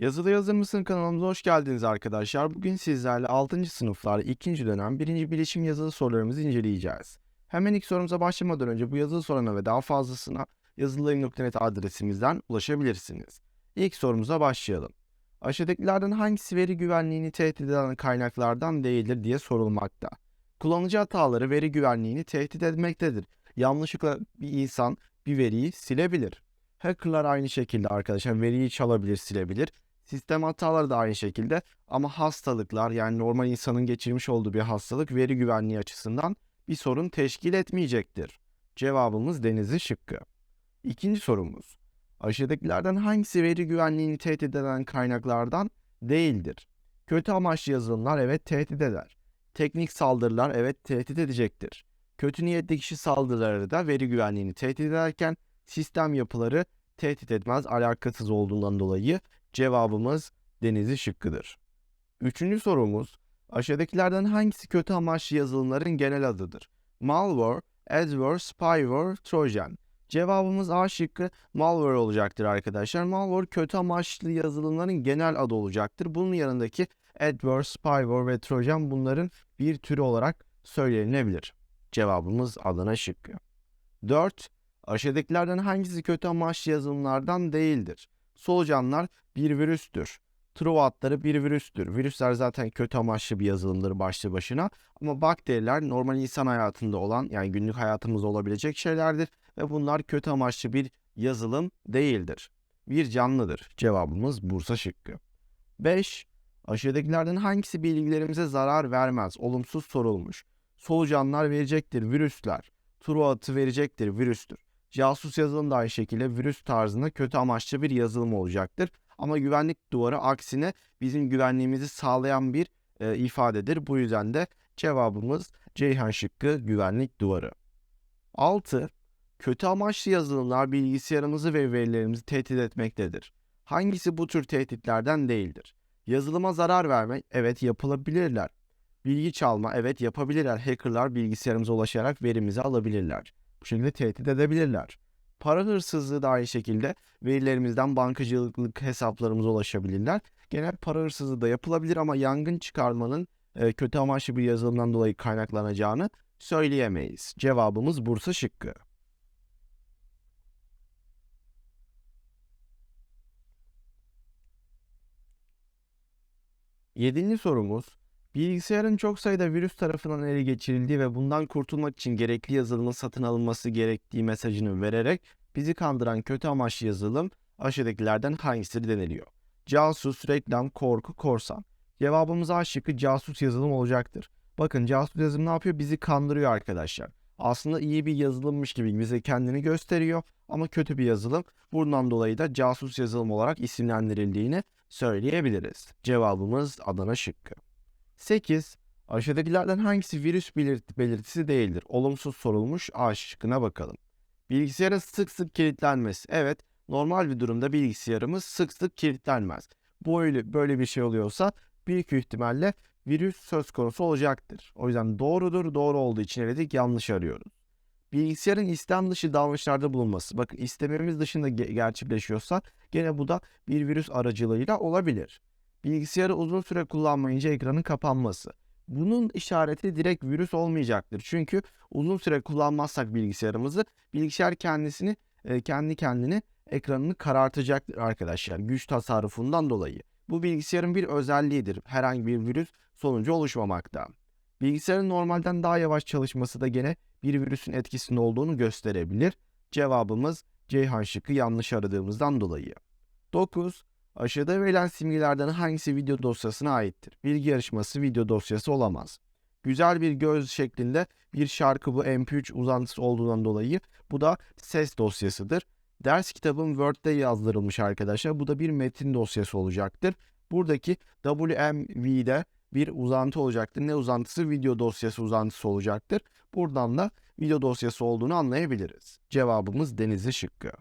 Yazılı Yazır mısın kanalımıza hoş geldiniz arkadaşlar. Bugün sizlerle 6. sınıflar 2. dönem 1. bilişim yazılı sorularımızı inceleyeceğiz. Hemen ilk sorumuza başlamadan önce bu yazılı soruna ve daha fazlasına yazılılayım.net adresimizden ulaşabilirsiniz. İlk sorumuza başlayalım. Aşağıdakilerden hangisi veri güvenliğini tehdit eden kaynaklardan değildir diye sorulmakta. Kullanıcı hataları veri güvenliğini tehdit etmektedir. Yanlışlıkla bir insan bir veriyi silebilir. Hackerlar aynı şekilde arkadaşlar veriyi çalabilir, silebilir. Sistem hataları da aynı şekilde ama hastalıklar yani normal insanın geçirmiş olduğu bir hastalık veri güvenliği açısından bir sorun teşkil etmeyecektir. Cevabımız Denizli şıkkı. İkinci sorumuz. Aşağıdakilerden hangisi veri güvenliğini tehdit eden kaynaklardan değildir? Kötü amaçlı yazılımlar evet tehdit eder. Teknik saldırılar evet tehdit edecektir. Kötü niyetli kişi saldırıları da veri güvenliğini tehdit ederken sistem yapıları tehdit etmez alakasız olduğundan dolayı cevabımız Denizli şıkkıdır. Üçüncü sorumuz aşağıdakilerden hangisi kötü amaçlı yazılımların genel adıdır? Malware, adware, spyware, trojan. Cevabımız A şıkkı malware olacaktır arkadaşlar. Malware kötü amaçlı yazılımların genel adı olacaktır. Bunun yanındaki adware, spyware ve trojan bunların bir türü olarak söylenebilir. Cevabımız Adana şıkkı. 4. Aşağıdakilerden hangisi kötü amaçlı yazılımlardan değildir? Solucanlar bir virüstür. True adları bir virüstür. Virüsler zaten kötü amaçlı bir yazılımdır başlı başına. Ama bakteriler normal insan hayatında olan yani günlük hayatımızda olabilecek şeylerdir. Ve bunlar kötü amaçlı bir yazılım değildir. Bir canlıdır. Cevabımız Bursa şıkkı. 5. Aşağıdakilerden hangisi bilgilerimize zarar vermez? Olumsuz sorulmuş. Solucanlar verecektir virüsler. True adı verecektir virüstür. Casus yazılım da aynı şekilde virüs tarzında kötü amaçlı bir yazılım olacaktır. Ama güvenlik duvarı aksine bizim güvenliğimizi sağlayan bir e, ifadedir. Bu yüzden de cevabımız Ceyhan şıkkı güvenlik duvarı. 6. Kötü amaçlı yazılımlar bilgisayarımızı ve verilerimizi tehdit etmektedir. Hangisi bu tür tehditlerden değildir? Yazılıma zarar vermek, evet yapılabilirler. Bilgi çalma, evet yapabilirler. Hackerlar bilgisayarımıza ulaşarak verimizi alabilirler. Bu şekilde tehdit edebilirler. Para hırsızlığı da aynı şekilde verilerimizden bankacılık hesaplarımıza ulaşabilirler. Genel para hırsızlığı da yapılabilir ama yangın çıkarmanın e, kötü amaçlı bir yazılımdan dolayı kaynaklanacağını söyleyemeyiz. Cevabımız Bursa şıkkı. Yedinci sorumuz. Bilgisayarın çok sayıda virüs tarafından ele geçirildiği ve bundan kurtulmak için gerekli yazılımın satın alınması gerektiği mesajını vererek bizi kandıran kötü amaçlı yazılım aşağıdakilerden hangisidir deniliyor. Casus, reklam, korku, korsan. Cevabımız A şıkkı casus yazılım olacaktır. Bakın casus yazılım ne yapıyor? Bizi kandırıyor arkadaşlar. Aslında iyi bir yazılımmış gibi bize kendini gösteriyor ama kötü bir yazılım. Bundan dolayı da casus yazılım olarak isimlendirildiğini söyleyebiliriz. Cevabımız Adana şıkkı. 8. Aşağıdakilerden hangisi virüs belirt belirtisi değildir? Olumsuz sorulmuş A şıkkına bakalım. Bilgisayara sık sık kilitlenmesi. Evet, normal bir durumda bilgisayarımız sık sık kilitlenmez. Bu öyle böyle bir şey oluyorsa büyük ihtimalle virüs söz konusu olacaktır. O yüzden doğrudur, doğru olduğu için eledik, yanlış arıyoruz. Bilgisayarın istem dışı davranışlarda bulunması. Bakın istememiz dışında ge gerçekleşiyorsa gene bu da bir virüs aracılığıyla olabilir. Bilgisayarı uzun süre kullanmayınca ekranın kapanması. Bunun işareti direkt virüs olmayacaktır. Çünkü uzun süre kullanmazsak bilgisayarımızı bilgisayar kendisini e, kendi kendini ekranını karartacaktır arkadaşlar güç tasarrufundan dolayı. Bu bilgisayarın bir özelliğidir. Herhangi bir virüs sonucu oluşmamakta. Bilgisayarın normalden daha yavaş çalışması da gene bir virüsün etkisinde olduğunu gösterebilir. Cevabımız Ceyhan şıkkı yanlış aradığımızdan dolayı. 9. Aşağıda verilen simgelerden hangisi video dosyasına aittir? Bilgi yarışması video dosyası olamaz. Güzel bir göz şeklinde bir şarkı bu MP3 uzantısı olduğundan dolayı bu da ses dosyasıdır. Ders kitabım Word'de yazdırılmış arkadaşlar. Bu da bir metin dosyası olacaktır. Buradaki WMV'de bir uzantı olacaktır. Ne uzantısı? Video dosyası uzantısı olacaktır. Buradan da video dosyası olduğunu anlayabiliriz. Cevabımız Denizli şıkkı.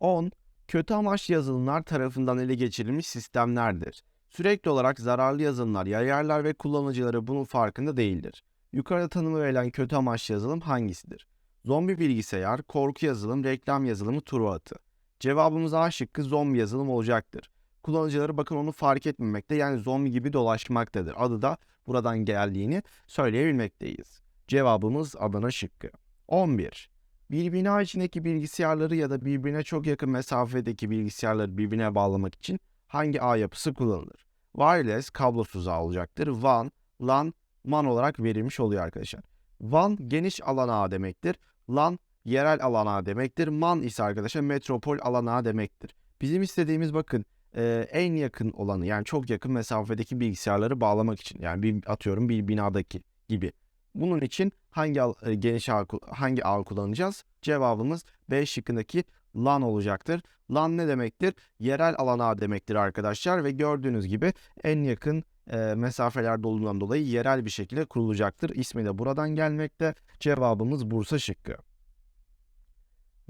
10 kötü amaçlı yazılımlar tarafından ele geçirilmiş sistemlerdir. Sürekli olarak zararlı yazılımlar yayarlar ve kullanıcıları bunun farkında değildir. Yukarıda tanımı verilen kötü amaçlı yazılım hangisidir? Zombi bilgisayar, korku yazılım, reklam yazılımı, turu atı. Cevabımız A şıkkı zombi yazılım olacaktır. kullanıcıları bakın onu fark etmemekte yani zombi gibi dolaşmaktadır. Adı da buradan geldiğini söyleyebilmekteyiz. Cevabımız Adana şıkkı. 11. Bir bina içindeki bilgisayarları ya da birbirine çok yakın mesafedeki bilgisayarları birbirine bağlamak için hangi ağ yapısı kullanılır? Wireless kablosuz ağ olacaktır. WAN, LAN, MAN olarak verilmiş oluyor arkadaşlar. WAN geniş alan ağı demektir. LAN yerel alan ağı demektir. MAN ise arkadaşlar metropol alan ağı demektir. Bizim istediğimiz bakın e, en yakın olanı yani çok yakın mesafedeki bilgisayarları bağlamak için yani bir atıyorum bir binadaki gibi. Bunun için hangi e, geniş ağ, hangi ağ kullanacağız? Cevabımız B şıkkındaki LAN olacaktır. LAN ne demektir? Yerel alan ağı demektir arkadaşlar ve gördüğünüz gibi en yakın e, mesafelerde olduğundan dolayı yerel bir şekilde kurulacaktır. İsmi de buradan gelmekte. Cevabımız Bursa şıkkı.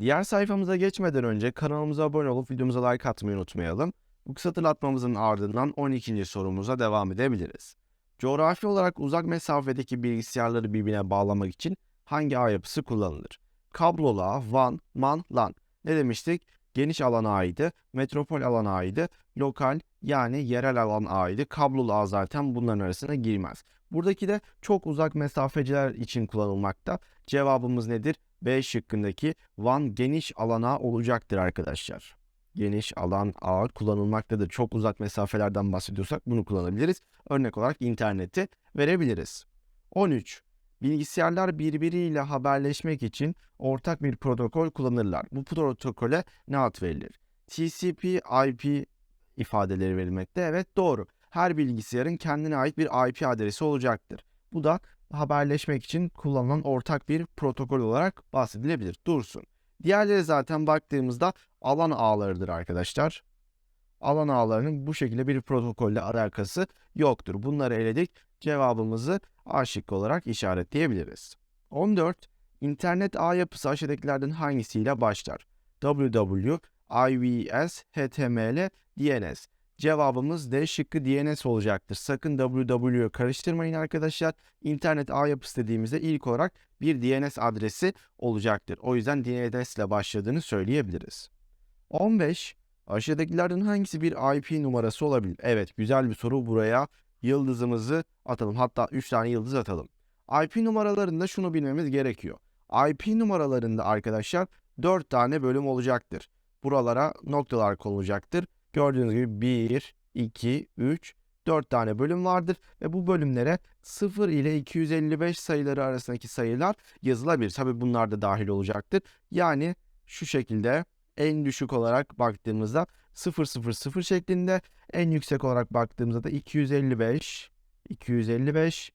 Diğer sayfamıza geçmeden önce kanalımıza abone olup videomuza like atmayı unutmayalım. Bu kısa hatırlatmamızın ardından 12. sorumuza devam edebiliriz. Coğrafi olarak uzak mesafedeki bilgisayarları birbirine bağlamak için hangi ağ yapısı kullanılır? Kablolu ağ, WAN, MAN, LAN. Ne demiştik? Geniş alan ağıydı, metropol alan ağıydı, lokal yani yerel alan ağıydı. Kablolu ağ zaten bunların arasına girmez. Buradaki de çok uzak mesafeciler için kullanılmakta. Cevabımız nedir? B şıkkındaki WAN geniş alan ağı olacaktır arkadaşlar. Geniş alan ağı kullanılmaktadır. Çok uzak mesafelerden bahsediyorsak bunu kullanabiliriz. Örnek olarak interneti verebiliriz. 13. Bilgisayarlar birbiriyle haberleşmek için ortak bir protokol kullanırlar. Bu protokole ne ad verilir? TCP, IP ifadeleri verilmekte. Evet doğru. Her bilgisayarın kendine ait bir IP adresi olacaktır. Bu da haberleşmek için kullanılan ortak bir protokol olarak bahsedilebilir. Dursun. Diğerleri zaten baktığımızda alan ağlarıdır arkadaşlar. Alan ağlarının bu şekilde bir protokolle alakası yoktur. Bunları eledik. Cevabımızı A şıkkı olarak işaretleyebiliriz. 14. İnternet ağ yapısı aşağıdakilerden hangisiyle başlar? www, IVS, HTML, DNS. Cevabımız D şıkkı DNS olacaktır. Sakın www'yu karıştırmayın arkadaşlar. İnternet ağ yapısı dediğimizde ilk olarak bir DNS adresi olacaktır. O yüzden DNS ile başladığını söyleyebiliriz. 15. Aşağıdakilerden hangisi bir IP numarası olabilir? Evet güzel bir soru buraya yıldızımızı atalım. Hatta 3 tane yıldız atalım. IP numaralarında şunu bilmemiz gerekiyor. IP numaralarında arkadaşlar 4 tane bölüm olacaktır. Buralara noktalar konulacaktır. Gördüğünüz gibi 1, 2, 3, 4 tane bölüm vardır ve bu bölümlere 0 ile 255 sayıları arasındaki sayılar yazılabilir. Tabi bunlar da dahil olacaktır. Yani şu şekilde en düşük olarak baktığımızda 000 şeklinde, en yüksek olarak baktığımızda da 255, 255,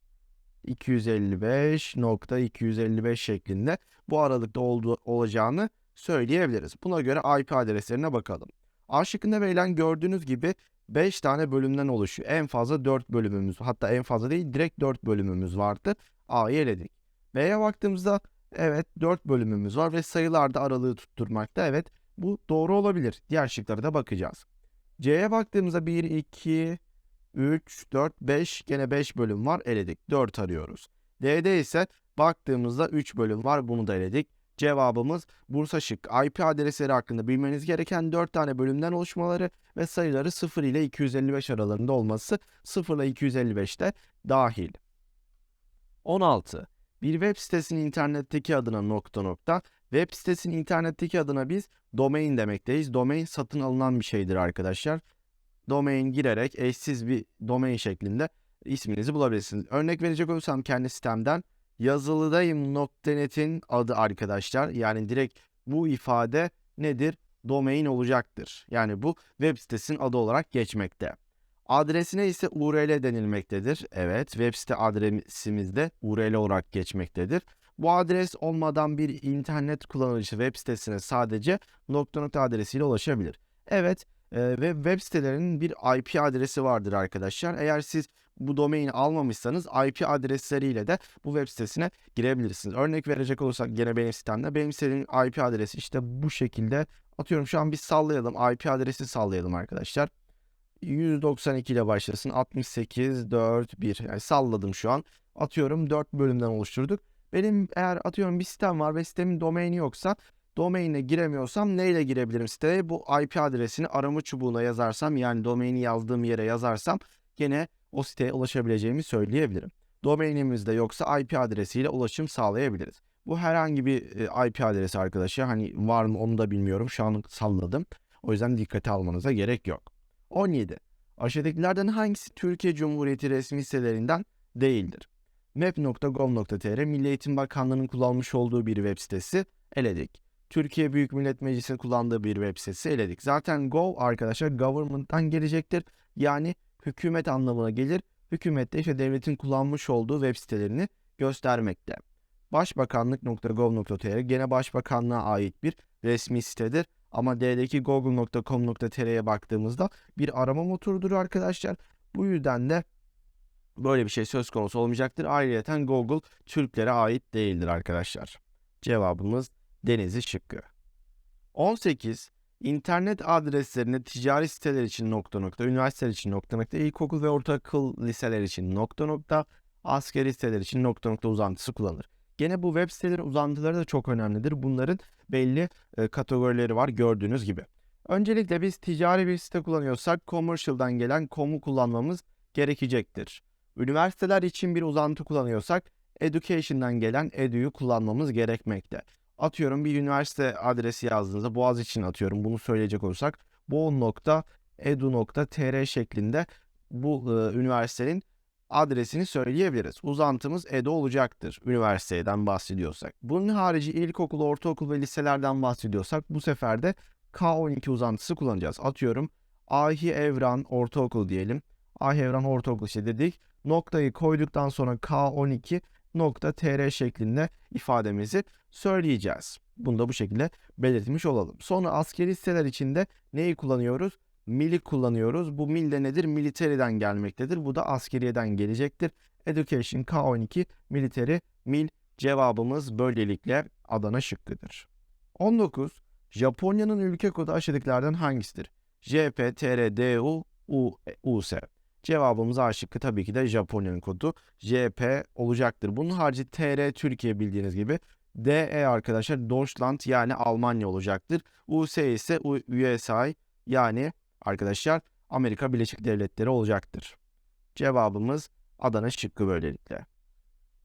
255.255 şeklinde bu aralıkta olduğu, olacağını söyleyebiliriz. Buna göre IP adreslerine bakalım. A şıkkında verilen gördüğünüz gibi 5 tane bölümden oluşuyor. En fazla 4 bölümümüz hatta en fazla değil direkt 4 bölümümüz vardı. A'yı eledik. B'ye baktığımızda evet 4 bölümümüz var ve sayılarda aralığı tutturmakta. Evet bu doğru olabilir. Diğer şıklara da bakacağız. C'ye baktığımızda 1, 2, 3, 4, 5 gene 5 bölüm var eledik. 4 arıyoruz. D'de ise baktığımızda 3 bölüm var bunu da eledik. Cevabımız Bursa şık. IP adresleri hakkında bilmeniz gereken 4 tane bölümden oluşmaları ve sayıları 0 ile 255 aralarında olması 0 ile 255 de dahil. 16. Bir web sitesinin internetteki adına nokta nokta. Web sitesinin internetteki adına biz domain demekteyiz. Domain satın alınan bir şeydir arkadaşlar. Domain girerek eşsiz bir domain şeklinde isminizi bulabilirsiniz. Örnek verecek olursam kendi sitemden yazılıdayım.net'in adı arkadaşlar. Yani direkt bu ifade nedir? Domain olacaktır. Yani bu web sitesinin adı olarak geçmekte. Adresine ise URL denilmektedir. Evet, web site adresimiz de URL olarak geçmektedir. Bu adres olmadan bir internet kullanıcısı web sitesine sadece nokta adresiyle ulaşabilir. Evet, ve web sitelerinin bir IP adresi vardır arkadaşlar. Eğer siz bu domaini almamışsanız IP adresleriyle de bu web sitesine girebilirsiniz. Örnek verecek olursak gene benim sitemde benim sitenin IP adresi işte bu şekilde atıyorum şu an bir sallayalım IP adresi sallayalım arkadaşlar. 192 ile başlasın 68 4 1 yani salladım şu an atıyorum 4 bölümden oluşturduk. Benim eğer atıyorum bir sitem var ve sitemin domaini yoksa Domain'e giremiyorsam neyle girebilirim siteye? Bu IP adresini arama çubuğuna yazarsam yani domaini yazdığım yere yazarsam gene o siteye ulaşabileceğimi söyleyebilirim. Domainimizde yoksa IP adresiyle ulaşım sağlayabiliriz. Bu herhangi bir e, IP adresi arkadaşlar. Hani var mı onu da bilmiyorum. Şu an salladım. O yüzden dikkate almanıza gerek yok. 17. Aşağıdakilerden hangisi Türkiye Cumhuriyeti resmi sitelerinden değildir? map.gov.tr Milli Eğitim Bakanlığı'nın kullanmış olduğu bir web sitesi eledik. Türkiye Büyük Millet Meclisi'nin kullandığı bir web sitesi eledik. Zaten gov arkadaşlar government'tan gelecektir. Yani hükümet anlamına gelir. Hükümet de işte devletin kullanmış olduğu web sitelerini göstermekte. Başbakanlık.gov.tr gene başbakanlığa ait bir resmi sitedir. Ama D'deki google.com.tr'ye baktığımızda bir arama motorudur arkadaşlar. Bu yüzden de böyle bir şey söz konusu olmayacaktır. Ayrıca Google Türklere ait değildir arkadaşlar. Cevabımız Denizli şıkkı. 18. İnternet adreslerini ticari siteler için nokta nokta, üniversiteler için nokta nokta, ilkokul ve ortaokul liseler için nokta nokta, askeri siteler için nokta nokta uzantısı kullanır. Gene bu web sitelerin uzantıları da çok önemlidir. Bunların belli e, kategorileri var gördüğünüz gibi. Öncelikle biz ticari bir site kullanıyorsak commercial'dan gelen com'u kullanmamız gerekecektir. Üniversiteler için bir uzantı kullanıyorsak education'dan gelen edu'yu kullanmamız gerekmekte. Atıyorum bir üniversite adresi yazdığınızda Boğaz için atıyorum bunu söyleyecek olursak boğun.edu.tr şeklinde bu e, üniversitenin adresini söyleyebiliriz. Uzantımız EDO olacaktır üniversiteden bahsediyorsak. Bunun harici ilkokul, ortaokul ve liselerden bahsediyorsak bu sefer de K12 uzantısı kullanacağız. Atıyorum Ahi Evran Ortaokul diyelim. Ahi Evran Ortaokul işte dedik. Noktayı koyduktan sonra K12 nokta tr şeklinde ifademizi söyleyeceğiz. Bunu da bu şekilde belirtmiş olalım. Sonra askeri siteler içinde neyi kullanıyoruz? Mil'i kullanıyoruz. Bu mil de nedir? Military'den gelmektedir. Bu da askeriyeden gelecektir. Education K12 military mil cevabımız böylelikle Adana şıkkıdır. 19. Japonya'nın ülke kodu aşağıdakilerden hangisidir? JP, TR, DU, U, US. Cevabımız A şıkkı tabii ki de Japonya'nın kodu JP olacaktır. Bunun harici TR Türkiye bildiğiniz gibi DE arkadaşlar Deutschland yani Almanya olacaktır. US ise USA yani arkadaşlar Amerika Birleşik Devletleri olacaktır. Cevabımız Adana şıkkı böylelikle.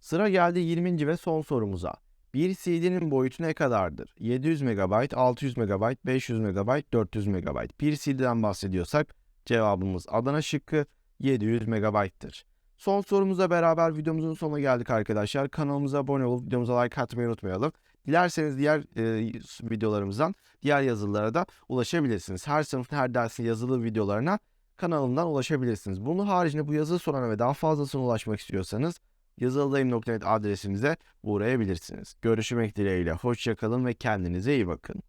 Sıra geldi 20. ve son sorumuza. Bir CD'nin boyutu ne kadardır? 700 MB, 600 MB, 500 MB, 400 MB. Bir CD'den bahsediyorsak cevabımız Adana şıkkı 700 MB'tır. Son sorumuzla beraber videomuzun sonuna geldik arkadaşlar. Kanalımıza abone olup videomuza like atmayı unutmayalım. Dilerseniz diğer e, videolarımızdan diğer yazılara da ulaşabilirsiniz. Her sınıfın her dersin yazılı videolarına kanalımdan ulaşabilirsiniz. Bunun haricinde bu yazılı soruna ve daha fazlasına ulaşmak istiyorsanız yazılıdayım.net adresimize uğrayabilirsiniz. Görüşmek dileğiyle. Hoşçakalın ve kendinize iyi bakın.